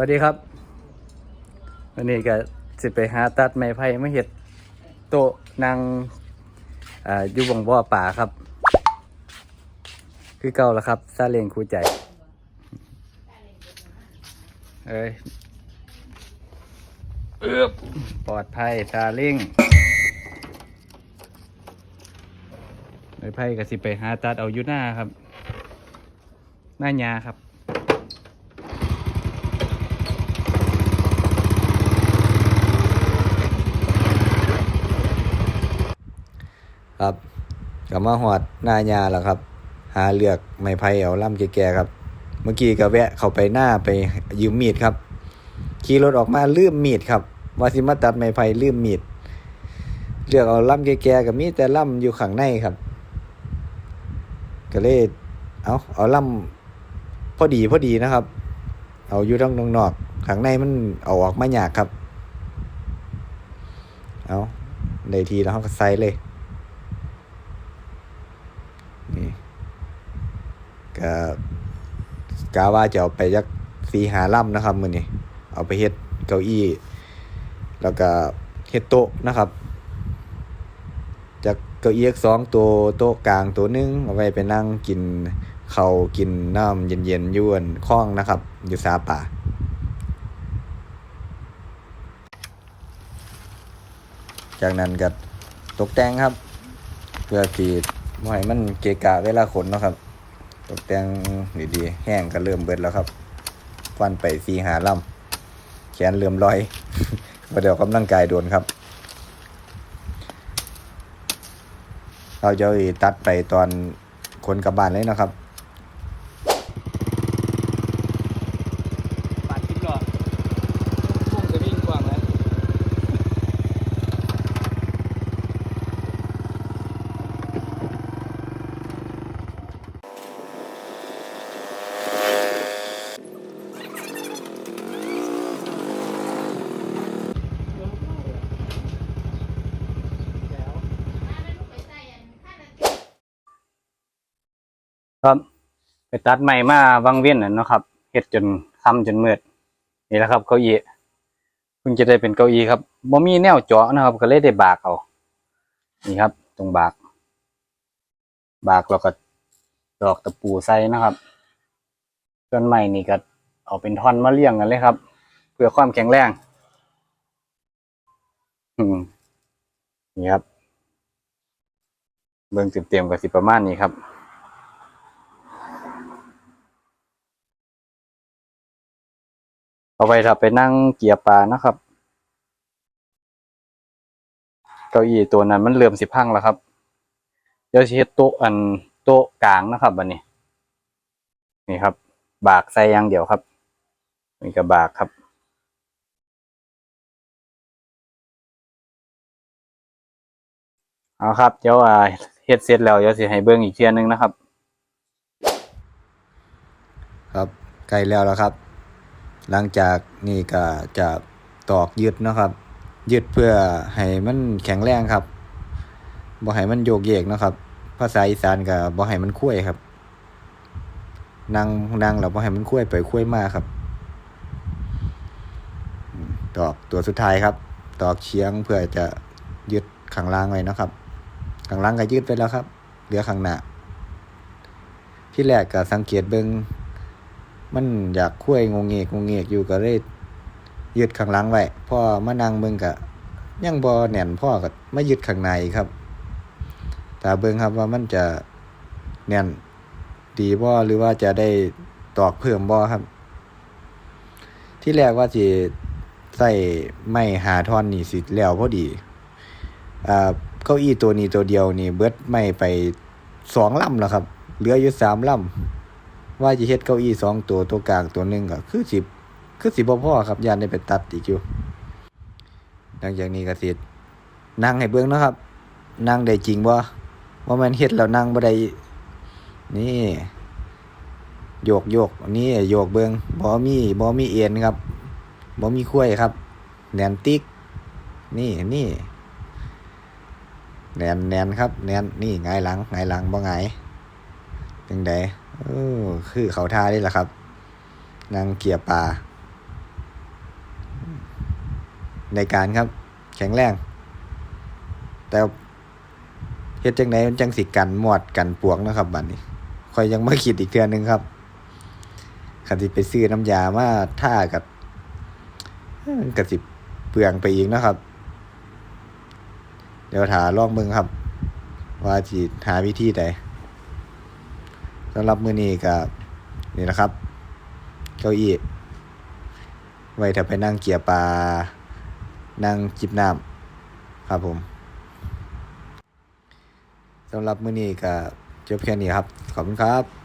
วัสดีครับ วันนี้ก็สิไปหาตัดไม้ไผ่มาเห็ดโต๊ะนางอ่าอยู่บงบ่อป่าครับ คือเก่าแล้วครับซาเลงคู่ใจ เอ้ยเอือบปลอดภัยซาเล้งไม้ไผ่ก็สิไปหาตัดเอาอยู่หน้าครับ หน้ายาครับ ครับกับมาหอดหน้ายาแล้วครับ หาเลือกไม้ไผ่เอาล่ำแก่ๆครับ เมื่อกี้ก็แวะเข้าไปหน้าไปยืมมีดครับ ขี่รถออกมาลืมมีดครับว่าสิมาตัดไม้ไผ่ลืมมีดเลือกเอาล่ำแก่ๆกับมีแต่ล่ำอยู่ข้างในครับ ก็เลยเอาเอาล่ำพอดีพอดีนะครับ เอาอยู่ทั้งนอกๆข้างในมันเอาออกมายากครับ เอาได้ทีแล้วเขาก็ใส่เลย นี่ ก็กาว่าจะเอาไปยักสีหาล่ำนะครับมือนี้เอาไปเฮ็ดเก้าอี้ แล้วก็เฮ็ดโต๊ะนะครับจากเก้าอี้สองตัวโต๊ะกลางตัวหนึงเอาไว้ไปนั่งกินเขากินน้ำเย็นๆยวนคล้องนะครับ อยู่สาป่าจากนั้นก็ตกแต่งครับ เพื่อที่ให้มันเกะกะเวลาขนนะครับ ตกแต่งดีๆ แห้งก็เริ่มเบิดแล้วครับควันไปสีหาลำแขนเริ่มลอยกระเดี๋ยวกำลังกายโดนครับ เราจะตัดไปตอนคนกลับบ้านเลยนะครับ ปาดทิพย์หรอพุ่งจะวิ่งกว้างแล้ว ครับ ไปตัดใหม่มาวังเวียนน่ะเนาะครับเฮ็ดจนค่ำจนมืดนี่แหละครับเก้าอี้เพิ่งจะได้เป็นเก้าอี้ครับบ่มีแนวเจาะนะครับ ก็เลยได้บากเอานี่ครับ ตรงบาก บากแล้วก็ดอกตะปูใส่นะครับส่วนใหม่นี่ก็เอาเป็นท่อนมาเลี้ยงกันเลยครับ เพื่อความแข็งแรงนี่ครับ เบิ่งเต็มๆก็สิประมาณนี้ครับ เอาไว้ถ้าไปนั่งเกียร์ปลานะครับ เก้าอี้ตัวนั้นมันเริ่มสิพังแล้วครับ เดี๋ยวสิเฮ็ดโต๊ะอันโต๊ะกลางนะครับบัดนี้ นี่ครับ บากใส่อย่างเดียวครับนี่ก็บากครับเอาครับเดี๋ยวอ่าเฮ็ดเสร็จแล้วเดี๋ยวสิให้เบิ่งอีกเทียหนึงนะครับ ครับใกล้แล้วแล้วครับ หลังจากนี่ก็จะตอกยึดนะครับ ยึดเพื่อให้มันแข็งแรงครับบ่ให้มันโยกเยกนะครับ ภาษาอีสานก็บ่ให้มันคุ้ยครับนั่งนั่งแล้วบ่ให้มันคุ้ยไปคุ้ยมาครับ ตอกตัวสุดท้ายครับ ตอกเฉียงเพื่อจะยึดข้างล่างไว้นะครับข้างล่างก็ยึดไปแล้วครับ เหลือข้างหน้าที่แรกก็สังเกตเบิ่ง มันอยากคุยงงเงกงงเงกอยู่ก็เลยยึดข้างหลังไว้พอมานั่งเบิ่งก็ยังบ่แน่นพ่อก็มายึดข้างในครับถ้าเบิ่งครับว่ามันจะแน่นดีบ่หรือว่าจะได้ตอกเพิ่มบ่ครับ ที่แรกว่าสิใส่ไม้หาท่อนนี่สิแล้วพอดีอ่าเก้าอี้ตัวนี้ตัวเดียวนี่เบิดไม้ไปสองลำแล้วครับ เหลืออยู่สามลำ ว่าจะเฮ็ดเก้าอี้สองตัวตัวกลางตัวหนึ่งก็คือสิคือสิบ่พอครับยานได้ไปตัดอีกอยู่หลังจากนี้ก็สินั่งให้เบิ่งนะครับ นั่งได้จริงบ่ว่ามันเฮ็ดแล้วนั่งบ่ได้นี่ โยกโยกนี่โยกเบิ่งบ่มีบ่มีเอ็นครับบ่มีคุ้ยครับแนนติ๊กนี่นี่แนนแนนครับ แนนนี่หงหลังหงหลังบ่หงจังได เออคือเขาท่าได้ละครับ นางเกียร์ปลาในการครับ แข็งแรง แต่เฮ็ดจังไดมันจังสิกันหมวดกันปวกนะครับบัดนี้ค่อยยังมาคิดอีกเทื่อนึงครับคันสิไปซื้อน้ำยามาท่ากับมันก็สิเปลืองไปอีกนะครับ เดี๋ยวถาลองมึงครับ ว่าสิหาวิธีใดำหรับมือนี้ก็นี่นะครับ เก้าอี้ไว้ถ้าไปนั่งเกียร์ปลา นั่งจิบน้ำครับผมสำหรับมือนี้ก็จบแค่นี้ครับ ขอบคุณครับ